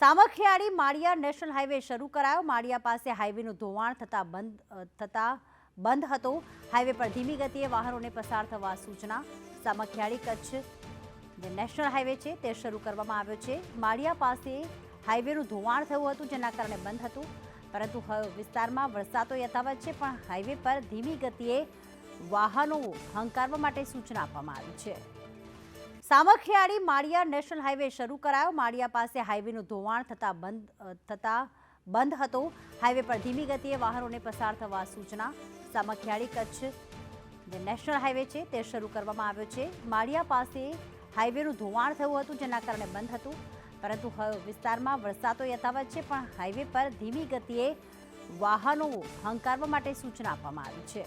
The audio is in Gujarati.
સામખિયાળી માળિયા નેશનલ હાઈવે શરૂ કરાયો. માળિયા પાસે હાઈવેનું ધોવાણ થતાં બંધ થતાં બંધ હતો. હાઈવે પર ધીમી ગતિએ વાહનોને પસાર થવા સૂચના. સામખિયાળી કચ્છ જે નેશનલ હાઈવે છે તે શરૂ કરવામાં આવ્યો છે. માળિયા પાસે હાઈવેનું ધોવાણ થયું હતું, જેના કારણે બંધ હતું. પરંતુ વિસ્તારમાં વરસાદ તો યથાવત છે, પણ હાઈવે પર ધીમી ગતિએ વાહનો હંકારવા માટે સૂચના આપવામાં આવી છે. સામખિયાળી માળિયા નેશનલ હાઈવે શરૂ કરાયો. માળિયા પાસે હાઈવેનું ધોવાણ થતા બંધ થતાં બંધ હતો. હાઈવે પર ધીમી ગતિએ વાહનોને પસાર થવા સૂચના. સામખિયાળી કચ્છ જે નેશનલ હાઈવે છે તે શરૂ કરવામાં આવ્યો છે. માળિયા પાસે હાઈવેનું ધોવાણ થયું હતું, જેના કારણે બંધ હતું. પરંતુ વિસ્તારમાં વરસાદ તો યથાવત છે, પણ હાઈવે પર ધીમી ગતિએ વાહનો હંકારવા માટે સૂચના આપવામાં આવી છે.